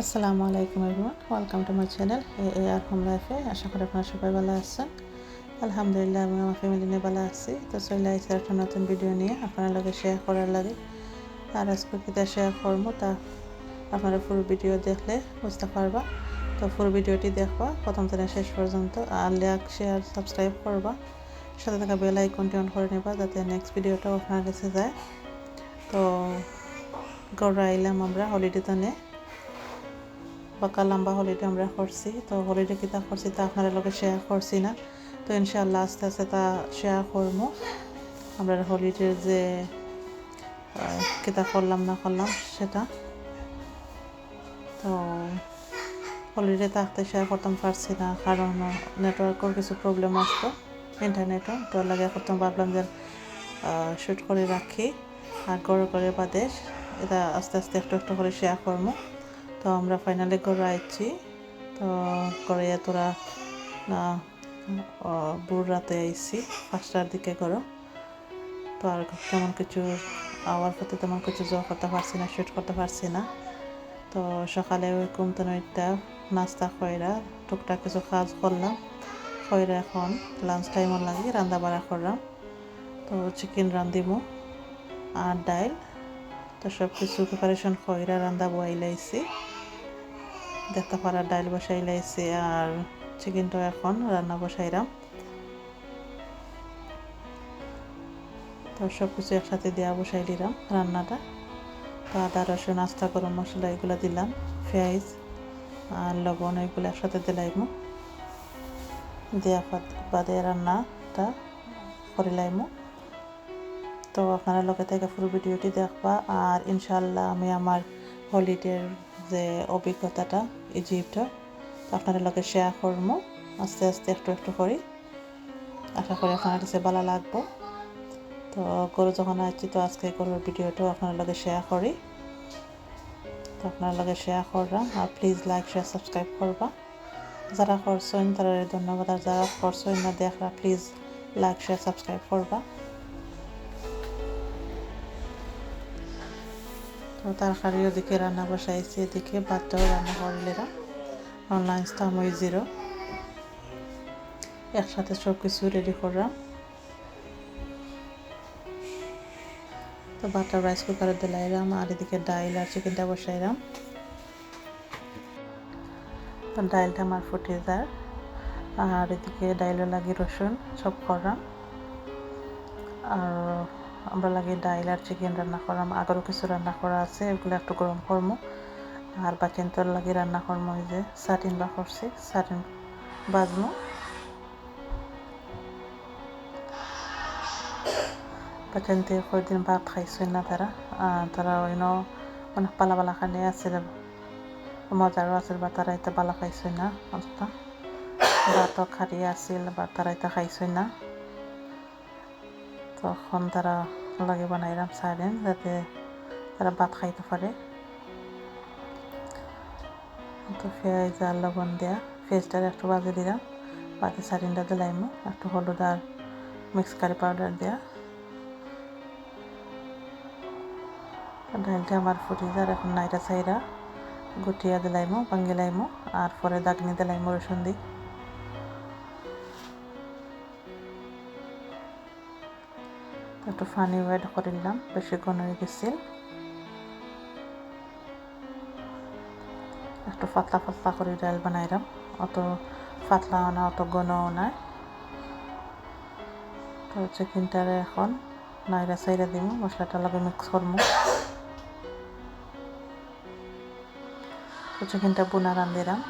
আসসালামু আলাইকুম everyone welcome to my channel A A R home লাইফে আশা করি আপনারা সবাই ভালো আছেন। আলহামদুলিল্লাহ, আমি আমার ফ্যামিলি নিয়ে ভালো আছি। তো চলে আসছি একটা নতুন ভিডিও নিয়ে, আপনার লগে শেয়ার করার লাগে। আর আজকে কিতা শেয়ার করব তা আপনারা পুরো ভিডিও দেখলে বুঝতে পারবা। তো পুরো ভিডিওটি দেখবা, প্রথম থেকে শেষ পর্যন্ত। আর লাইক শেয়ার সাবস্ক্রাইব করবা। সাথে থাকা বেল আইকনটি অন করে নেবা, যাতে নেক্সট ভিডিওটাও আপনার কাছে যায়। তো গড়া আইলাম আমরা হলিডেতে নিয়ে বাকা, লম্বা হলিডে আমরা করছি। তো হলিডে কিতা করছি তা আপনারা লোকে শেয়ার করছি না। তো ইনশাল্লাহ আস্তে আস্তে তা শেয়ার করব। আমরা হলিডের যে কিতা করলাম না করলাম সেটা। তো হলিডে থাকতে শেয়ার করতাম পারছি না, কারণ নেটওয়ার্কের কিছু প্রবলেম আসতো ইন্টারনেটও তো লাগে করতাম ভাবলাম যে শ্যুট করে রাখি, আর গড়ে করে বাদে এটা আস্তে আস্তে একটু একটু করে শেয়ার করব। তো আমরা ফাইনালি ঘরে আইছি। তো ঘরে তোরা বুড় রাতে আইছি, পাঁচটার দিকে করো তো আর তেমন কিছু আওয়ার প্রতি তেমন কিছু জোর করতে পারছি না শুট করতে পারছি না। তো সকালে ওই কুমতনইটা নাস্তা খয়রা টুকটাক কিছু কাজ করলাম। খয়রা এখন লাঞ্চ টাইমও লাগে রান্না বাড়া করলাম। তো চিকেন রান্ধিমু আর ডাইল। তো সব কিছু প্রিপারেশন খয়রা রান্না বয়াই দেখতে পারা ডাইল বসাই লাইছি আর চিকেনটা এখন রান্না বসাইলাম তো সব কিছু একসাথে দেওয়া বসাই দিলাম রান্নাটা। তো আদা, রসুন, আস্তা, গরম মশলা এগুলো দিলাম, পেঁয়াজ আর লবণ এগুলো একসাথে দিলাইমু। দেওয়া বাদে রান্নাটা করিলাইমু তো আপনারা লোকে থেকে পুরো ভিডিওটি দেখবা আর ইনশাল্লাহ আমি আমার হলিডের যে অভিজ্ঞতাটা ইজিপ্টের আপনাদের লগে শেয়ার করব আস্তে আস্তে একটু একটু করি। আশা করি আপনার কাছে ভালো লাগবো। তো গরু যখন আসছি, তো আজকে গরুর ভিডিওটাও আপনার লগে শেয়ার করি। তো আপনার লগে শেয়ার করলাম। আর প্লিজ লাইক শেয়ার সাবস্ক্রাইব করবা। যারা করছেন তারা ধন্যবাদ। আর যারা করছেন না, দেখরা প্লিজ লাইক শেয়ার সাবস্ক্রাইব করবা। তরকারি ওদিকে রান্না বসাইছি, এদিকে ভাতটাও রান্না করলেরা। লাঞ্চটা আমি জিরো একসাথে সব কিছু রেডি করলাম। তো বাটার রাইস কুকারে দিলাইলাম, আর এদিকে ডাইল আর চিকেনটা বসাইলাম। তো ডাইলটা আমার ফুটে যায় আর এদিকে ডাইলও লাগে রসুন সব করলাম। আর আমরা লাগে ডাইল আর চিকেন রান্না করলাম আগারও কিছু রান্না করা আছে এগুলো একটু গরম করবো আর বাকিন তোর লাগে রান্না করবো ওই যে সাটিন বা করছি সাটিন বাজমো। বাকিন দিয়ে কয়েকদিন ভাত খাইছে না তারা? তারা অন্য অনেক পালা পালা খানে আছিল মজারও আছিল বা তারা এটা পালা খাইছে না অবস্থা। ভাতও খারি আছিল বা তারা এটা খাইছে না। তখন তারা লাগে বানাইলাম সারেন যাতে তারা ভাত খাইতে পারে। তো পেঁয়াজ আর লবণ দেওয়া পেঁয়াজটা একটু বাজে দিলাম। বাকি সারিনটা দিলাইমো। একটু হলুদ আর মিক্স কারি পাউডার দেওয়া ডালটা আমার ফুটি যার, এখন নাইটা চাইরা গুটিয়া দিলাইমো ভাঙ্গিলাইমো আর পরে দাগনি দিলাইমো রসুন দিই একটু ফানি ওয়েড করে নিলাম বেশি ঘন হয়ে গেছিল একটু পাতলা পাতলা করে ডাল বানাইলাম, অত পাতলাও না, অত ঘনও নাই তো চিকেনটারে এখন নাইরা সাইরা দিব মশলাটা লগে মিক্স করব তো চিকেনটা বোনা রান্ধিলাম।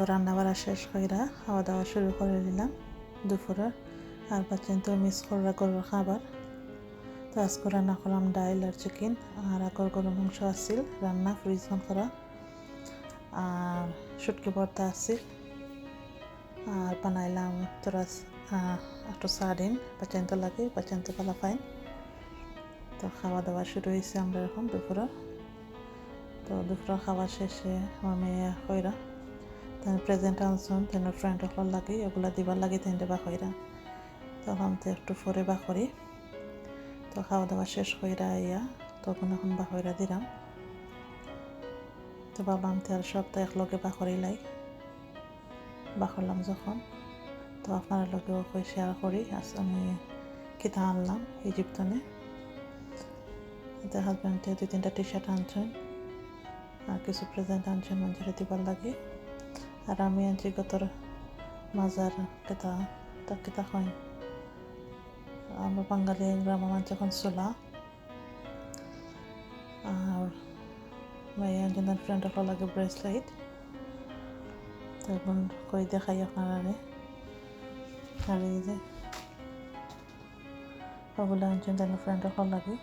রান্না বাড়া শেষ কইরা খাওয়া দাওয়া শুরু করে দিলাম দুপুরের আর পাচ্ছেন তো মিস করা গরুর খাবার। তো আজকে রান্না করলাম ডাইল আর চিকেন। আর আকর গরু মাংস আসছিল রান্না ফ্রিজন করা। আর শুটকি ভর্তা আসছিল আর বানাইলাম তোরা একটু পাচেন তো লাগে পাচেন তো পালা পাইন তো খাওয়া দাওয়া শুরু হয়েছে আমরা এখন দুপুরের তো দুপুরের খাওয়া শেষে আমার মেয়ে কইরা তেন প্রেজেন্ট আনছুন তেন ফ্রেন্ড সকল লাগে, এগুলা দিবার লাগে তেন বা কইরা। তখন তো একটু পরে বা করি। তো খাওয়া দাওয়া শেষ কইরা ইয়া তখন এখন বা দিলাম। তো ভাবলাম তো আর সপ্তাহ একলগে বা করিলাই বা করলাম যখন। তো আপনার লগেও কই শেয়ার করি, আজ আমি কিতা আনলাম ইজিপ্তনে এতে হাজব্যান্ডে দুই তিনটা টি শার্ট আনছেন। আর কিছু প্রেজেন্ট আনছেন মঞ্জুরে দিবার লাগে। আর আমি আনছি গতর মাজার কেতা তা কেতা হয় আমরা বাঙালি গ্রাম মানুষ এখন চোলা আর মেয়ে একজন ফ্রেন্ড হল লাগে ব্রেসলাইট তখন কই দেখাই আপনারা আর এই যে ওগুলো যেন ফ্রেন্ড হল লাগে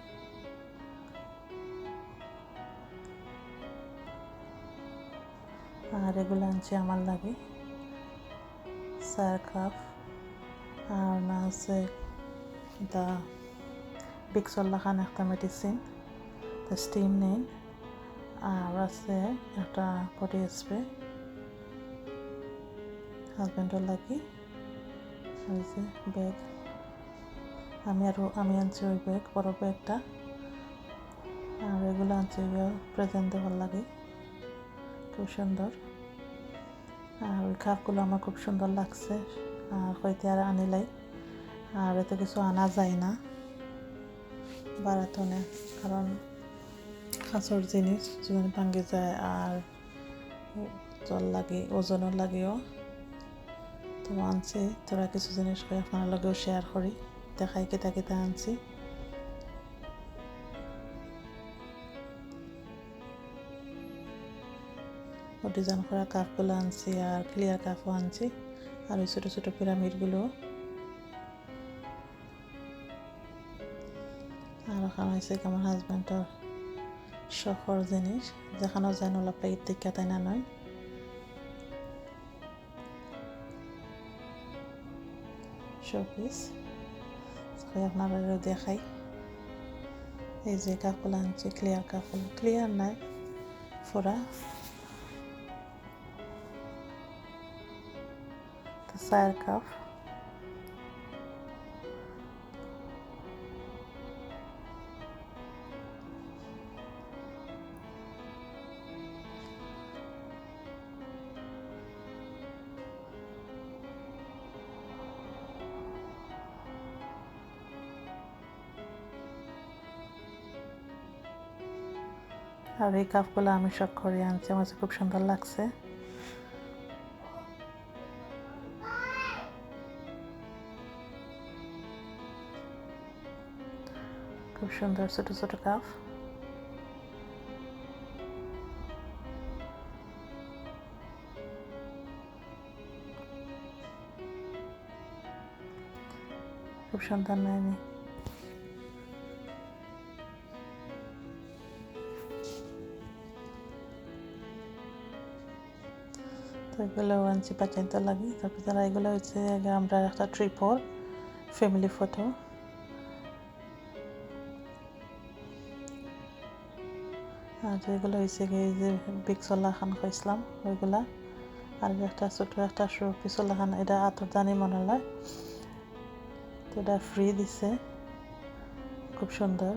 আর এগুলো আনছি আমার লাগে। চার কাপ আর না আছে এটা বিক্সর লাখান একটা মেডিসিন স্টিম নেই আর আছে একটা বডি স্প্রে হাজব্যান্ডের লাগি। যে ব্যাগ আমি আরও আমি আনছি ওই ব্যাগ বড় ব্যাগটা আর এগুলো আনছি প্রেজেন্ট দেওয়ার লাগে। খুব সুন্দর। আর ওই কাপগুলো আমার খুব সুন্দর লাগছে। আর হইতে আর আনিলাই আর এতে কিছু আনা যায় না। বাড়াতো না। কারণ কাঁচর জিনিস, যদি ভাঙ্গে যায় আর জল লাগে ওজনের লাগেও। তো আনছি। তোরা কিছু জিনিস করে আপনার লগেও শেয়ার করি। দেখাই, কেতা কেতা আনছি। ডিজাইন করা কাপগুলো আনছি আর ক্লিয়ার কাপও আনছি। আর ওই ছোটো ছোটো পিরামিডগুলো আর ওখানে হয়েছে আমার হাজব্যান্ডের শখর জিনিস। যেখানেও যেন অলপ ঈদ দেখা তাই না নয়। শোপিস আপনারা দেখাই। এই যে কাপড় আনছি ক্লিয়ার কাপড় ক্লিয়ার নাই ফোরা চায়ের আর এই কাপগুলো আমি শখ করে আনছি আমার খুব সুন্দর লাগছে। খুব সুন্দর ছোট ছোট কাপ খুব সুন্দর নেয়নি তো এগুলো আনছি পাচাইতে লাগে তারপর তারা এগুলো হচ্ছে আমরা একটা ট্রিপর ফ্যামিলি ফটো আর এগুলো হয়েছে গিয়ে যে বিক্সলা খান খাইছিলাম, ওইগুলা। আর একটা ছোট একটা শো পিছলা খান, এটা আতর জানি মনে হয়। তো এটা ফ্রি দিছে। খুব সুন্দর।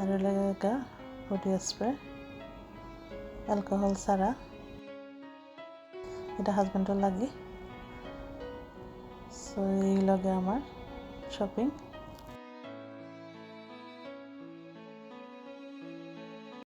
আর এলাকা বডি স্প্রে অ্যালকোহল ছাড়া। এটা হাজব্যান্ডের লাগে। সো এই লগে আমার শপিং